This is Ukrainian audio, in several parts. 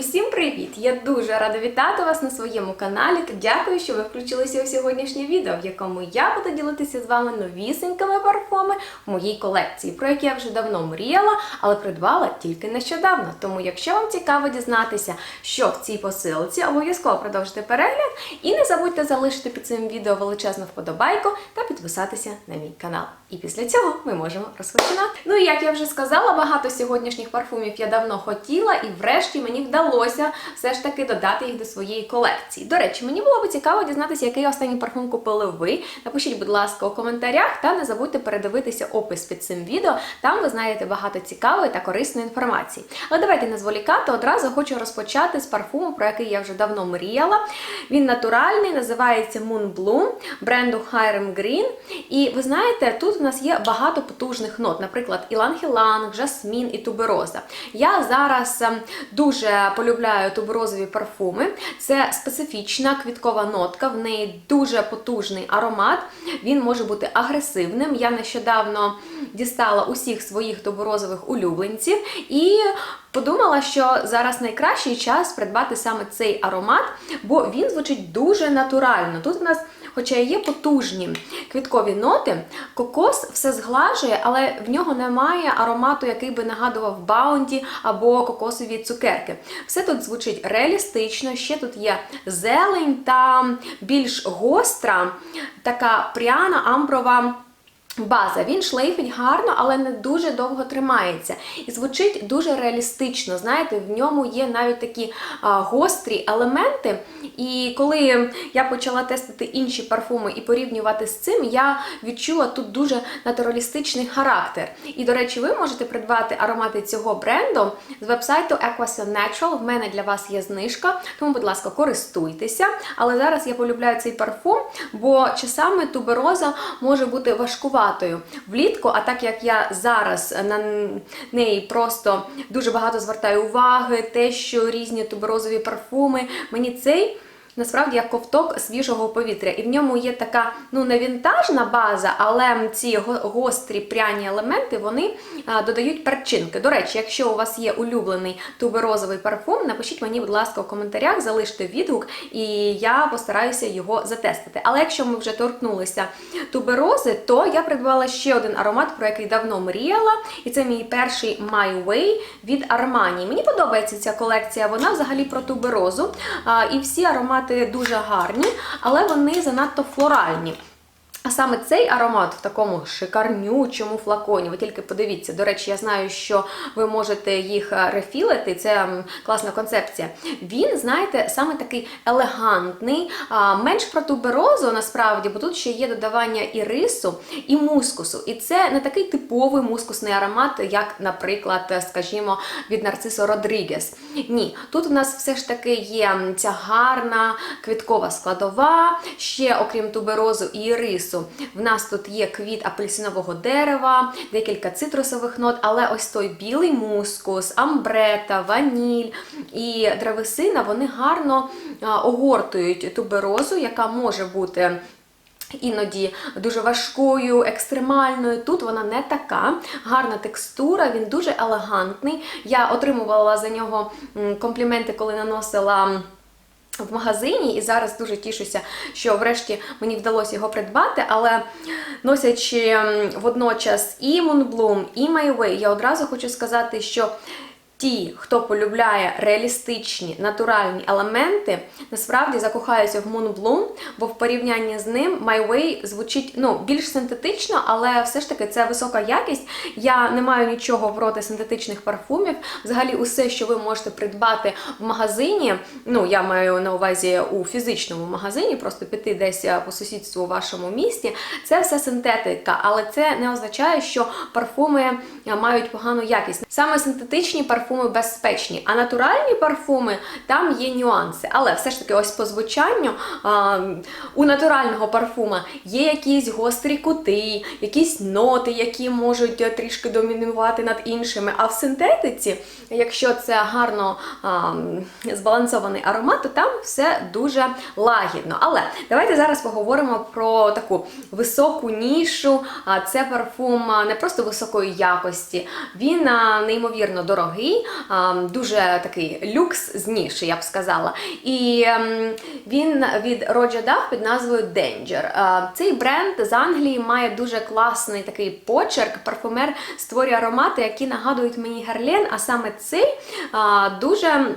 Усім привіт! Я дуже рада вітати вас на своєму каналі. Дякую, що ви включилися у сьогоднішнє відео, в якому я буду ділитися з вами новісенькими парфуми в моїй колекції, про які я вже давно мріяла, але придбала тільки нещодавно. Тому, якщо вам цікаво дізнатися, що в цій посилці, обов'язково продовжуйте перегляд і не забудьте залишити під цим відео величезну вподобайку та підписатися на мій канал. І після цього ми можемо розпочинати. Ну і як я вже сказала, багато сьогоднішніх парфумів я давно хотіла, і врешті мені вдалося все ж таки додати їх до своєї колекції. До речі, мені було б цікаво дізнатися, який останній парфум купили ви. Напишіть, будь ласка, у коментарях та не забудьте передивитися опис під цим відео. Там ви знайдете багато цікавої та корисної інформації. Але давайте не зволікати. Одразу хочу розпочати з парфуму, про який я вже давно мріяла. Він натуральний, називається Moon Bloom бренду Hiram Green. І ви знаєте, тут у нас є багато потужних нот, наприклад, іланг-іланг, жасмін і тубероза. Я зараз ем, дуже полюбляю туберозові парфуми. Це специфічна квіткова нотка, в неї дуже потужний аромат. Він може бути агресивним. Я нещодавно дістала усіх своїх туберозових улюбленців і подумала, що зараз найкращий час придбати саме цей аромат, бо він звучить дуже натурально. Тут у нас Хоча є потужні квіткові ноти, кокос все зглажує, але в нього немає аромату, який би нагадував баунті або кокосові цукерки. Все тут звучить реалістично, ще тут є зелень та більш гостра, така пряна амброва. База, він шлейфить гарно, але не дуже довго тримається. І звучить дуже реалістично. Знаєте, в ньому є навіть такі а, гострі елементи. І коли я почала тестити інші парфуми і порівнювати з цим, я відчула тут дуже натуралістичний характер. І, до речі, ви можете придбати аромати цього бренду з вебсайту Equation Natural. В мене для вас є знижка, тому, будь ласка, користуйтеся. Але зараз я полюбляю цей парфум, бо часами тубероза може бути важкуватою влітку. А так як я зараз на неї просто дуже багато звертаю уваги, те, що різні туберозові парфуми, мені цей. Насправді як ковток свіжого повітря, і в ньому є така ну не вінтажна база, але ці гострі пряні елементи вони додають перчинки. До речі, якщо у вас є улюблений туберозовий парфум, напишіть мені, будь ласка, у коментарях, залиште відгук, і я постараюся його затестити. Але якщо ми вже торкнулися туберози, то я придбала ще один аромат, про який давно мріяла, і це мій перший My Way від Armani. Мені подобається ця колекція, вона взагалі про туберозу. І всі аромати дуже гарні, але вони занадто флоральні. А саме цей аромат в такому шикарнючому флаконі. Ви тільки подивіться. До речі, я знаю, що ви можете їх рефілити. Це класна концепція. Він, знаєте, саме такий елегантний, менш про туберозу, насправді, бо тут ще є додавання і рису, і мускусу. І це не такий типовий мускусний аромат, як, наприклад, скажімо, від Нарцисо Родрігес. Ні, тут у нас все ж таки є ця гарна квіткова складова, ще окрім туберозу і рису. В нас тут є квіт апельсинового дерева, декілька цитрусових нот, але ось той білий мускус, амбрета, ваніль і древесина вони гарно огортують туберозу, яка може бути. Іноді дуже важкою, екстремальною. Тут вона не така. Гарна текстура, він дуже елегантний. Я отримувала за нього компліменти, коли наносила. В магазині і зараз дуже тішуся, що врешті мені вдалося його придбати, але носячи водночас і Moonbloom, і MyWay, я одразу хочу сказати, що ті, хто полюбляє реалістичні натуральні елементи, насправді закохаються в Moon Bloom, бо в порівнянні з ним My Way звучить ну, більш синтетично, але все ж таки це висока якість. Я не маю нічого проти синтетичних парфумів. Взагалі, усе, що ви можете придбати в магазині, ну я маю на увазі у фізичному магазині, просто піти десь по сусідству у вашому місті, це все синтетика, але це не означає, що парфуми мають погану якість. Саме синтетичні парфуми парфуми безпечні, а натуральні парфуми там є нюанси. Але все ж таки, ось по звучанню а, у натурального парфума є якісь гострі кути, якісь ноти, які можуть трішки домінувати над іншими. А в синтетиці, якщо це гарно а, збалансований аромат, то там все дуже лагідно. Але давайте зараз поговоримо про таку високу нішу. Це парфум не просто високої якості, він неймовірно дорогий. Дуже такий люкс з ніші, я б сказала. І ем, він від Roger Дав під назвою Danger. Цей бренд з Англії має дуже класний такий почерк. Парфумер створює аромати, які нагадують мені Герлен, а саме цей дуже.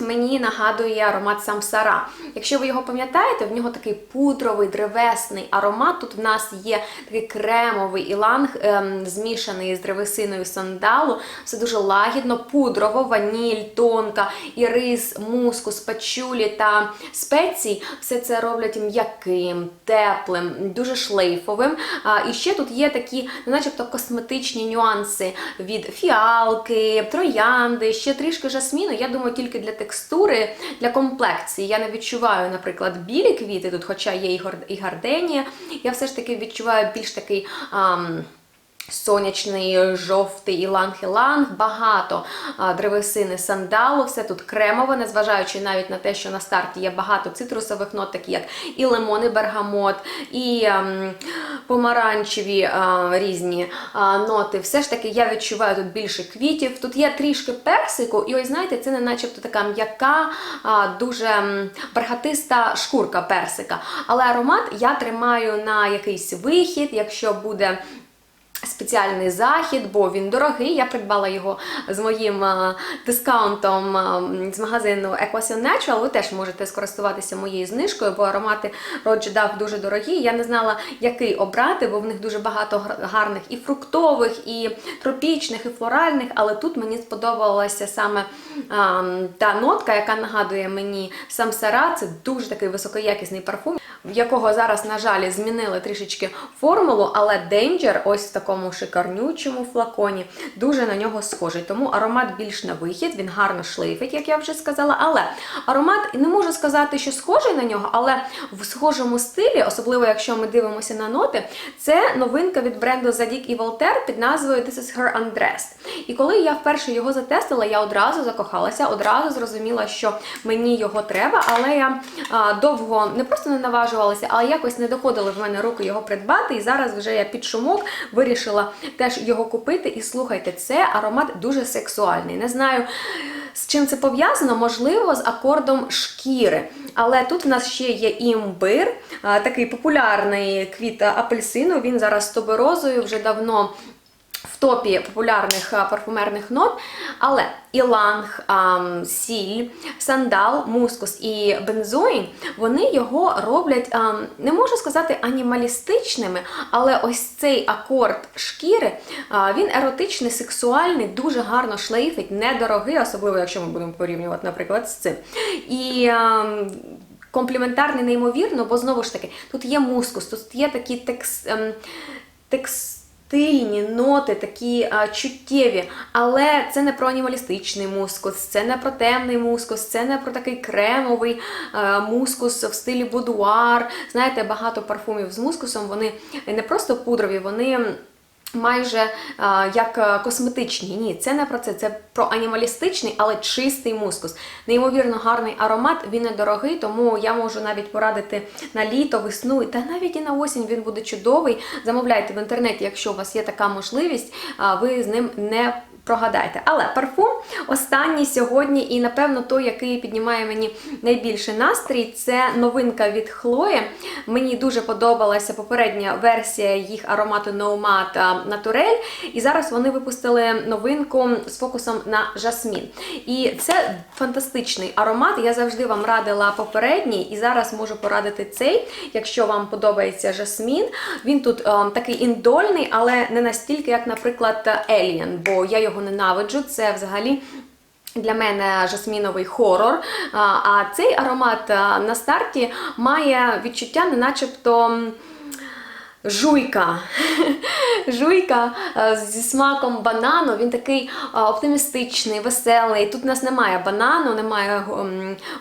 Мені нагадує аромат самсара. Якщо ви його пам'ятаєте, в нього такий пудровий, древесний аромат. Тут в нас є такий кремовий іланг, ем, змішаний з древесиною сандалу. Все дуже лагідно, пудрово, ваніль, тонка, ірис, мускус, пачулі та спеції. Все це роблять м'яким, теплим, дуже шлейфовим. А, і ще тут є такі, ну, начебто, косметичні нюанси від фіалки, троянди, ще трішки жасміну. Я думаю, тільки для текстури, для комплекції. Я не відчуваю, наприклад, білі квіти тут, хоча є і гарденія. Я все ж таки відчуваю більш такий. ам, Сонячний, жовтий іланг-іланг, багато древесини сандалу, все тут кремове, незважаючи навіть на те, що на старті є багато цитрусових нот, такі як і лимон, і бергамот, і ем, помаранчеві а, різні а, ноти. Все ж таки я відчуваю тут більше квітів. Тут є трішки персику, і ось знаєте, це не начебто така м'яка, а, дуже бархатиста шкурка персика. Але аромат я тримаю на якийсь вихід, якщо буде спеціальний захід, бо він дорогий. Я придбала його з моїм е, дискаунтом е, з магазину Equation Natural. Ви теж можете скористуватися моєю знижкою, бо аромати Roger Duff дуже дорогі. Я не знала, який обрати, бо в них дуже багато гарних і фруктових, і тропічних, і флоральних. Але тут мені сподобалася саме ем, та нотка, яка нагадує мені самсара. Це дуже такий високоякісний парфум, якого зараз, на жаль, змінили трішечки формулу, але Danger ось в такому шикарнючому флаконі дуже на нього схожий. Тому аромат більш на вихід, він гарно шлейфить, як я вже сказала. Але аромат не можу сказати, що схожий на нього, але в схожому стилі, особливо якщо ми дивимося на ноти, це новинка від бренду Zadig і Voltaire під назвою This is Her Undressed. І коли я вперше його затестила, я одразу закохалася, одразу зрозуміла, що мені його треба, але я довго не просто не наважувалася, але якось не доходили в мене руки його придбати. І зараз вже я під шумок вирішила теж його купити. І слухайте, це аромат дуже сексуальний. Не знаю. З чим це пов'язано? Можливо, з акордом шкіри. Але тут в нас ще є імбир, такий популярний квіт апельсину. Він зараз з тоберозою вже давно в топі популярних парфумерних нот, але іланг, сіль, сандал, мускус і бензоїн, вони його роблять, не можу сказати анімалістичними, але ось цей акорд шкіри, а, він еротичний, сексуальний, дуже гарно шлейфить, недорогий, особливо якщо ми будемо порівнювати, наприклад, з цим. І компліментарний неймовірно, бо знову ж таки, тут є мускус, тут є такі текс, текстильні ноти, такі а, чуттєві, але це не про анімалістичний мускус, це не про темний мускус, це не про такий кремовий а, мускус в стилі будуар. Знаєте, багато парфумів з мускусом, вони не просто пудрові, вони. Майже а, як косметичні. Ні, це не про це. Це про анімалістичний, але чистий мускус. Неймовірно гарний аромат, він недорогий, тому я можу навіть порадити на літо, весну, та навіть і на осінь він буде чудовий. Замовляйте в інтернеті, якщо у вас є така можливість, а, ви з ним не прогадайте. Але парфум останній сьогодні, і напевно той, який піднімає мені найбільше настрій, це новинка від Хлої. Мені дуже подобалася попередня версія їх аромату No Naturel. І зараз вони випустили новинку з фокусом на жасмін. І це фантастичний аромат. Я завжди вам радила попередній, і зараз можу порадити цей, якщо вам подобається жасмін. Він тут е, такий індольний, але не настільки, як, наприклад, Alien, бо я його ненавиджу. Це взагалі. Для мене жасміновий хорор. А, цей аромат на старті має відчуття, не начебто. Жуйка. Жуйка е, зі смаком банану. Він такий е, оптимістичний, веселий. Тут у нас немає банану, немає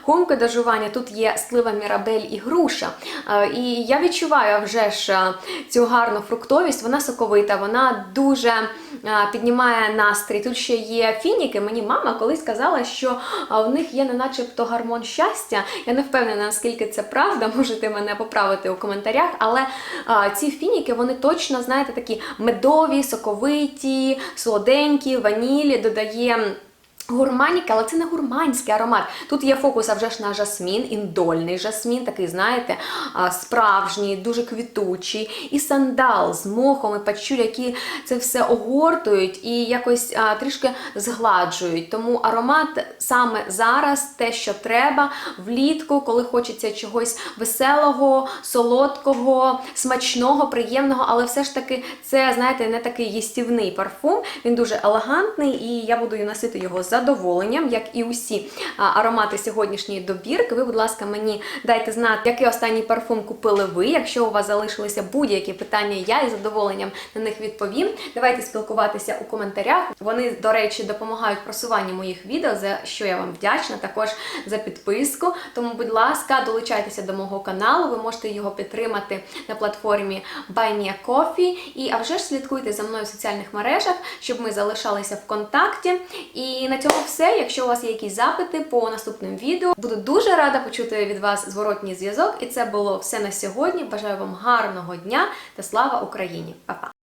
гумки до жування, тут є слива мірабель і груша. Е, І я відчуваю вже ж цю гарну фруктовість, вона соковита, вона дуже піднімає настрій. Тут ще є фініки. Мені мама колись казала, що в них є не начебто гармон щастя. Я не впевнена, наскільки це правда, можете мене поправити у коментарях, але е, фініки, вони точно, знаєте, такі медові, соковиті, солоденькі, ванілі, додає Гурманіка, але це не гурманський аромат. Тут є фокус а вже ж на жасмін, індольний жасмін, такий, знаєте, справжній, дуже квітучий. І сандал з мохом і пачуль, які це все огортують і якось а, трішки згладжують. Тому аромат саме зараз те, що треба влітку, коли хочеться чогось веселого, солодкого, смачного, приємного, але все ж таки це, знаєте, не такий їстівний парфум. Він дуже елегантний, і я буду носити його з задоволенням, як і усі аромати сьогоднішньої добірки. Ви, будь ласка, мені дайте знати, який останній парфум купили ви. Якщо у вас залишилися будь-які питання, я із задоволенням на них відповім. Давайте спілкуватися у коментарях. Вони, до речі, допомагають просуванню моїх відео, за що я вам вдячна, також за підписку. Тому, будь ласка, долучайтеся до мого каналу. Ви можете його підтримати на платформі Buy Me. І а вже ж слідкуйте за мною в соціальних мережах, щоб ми залишалися в контакті. І на цьому все. Якщо у вас є якісь запити по наступним відео, буду дуже рада почути від вас зворотній зв'язок. І це було все на сьогодні. Бажаю вам гарного дня та слава Україні! Па-па!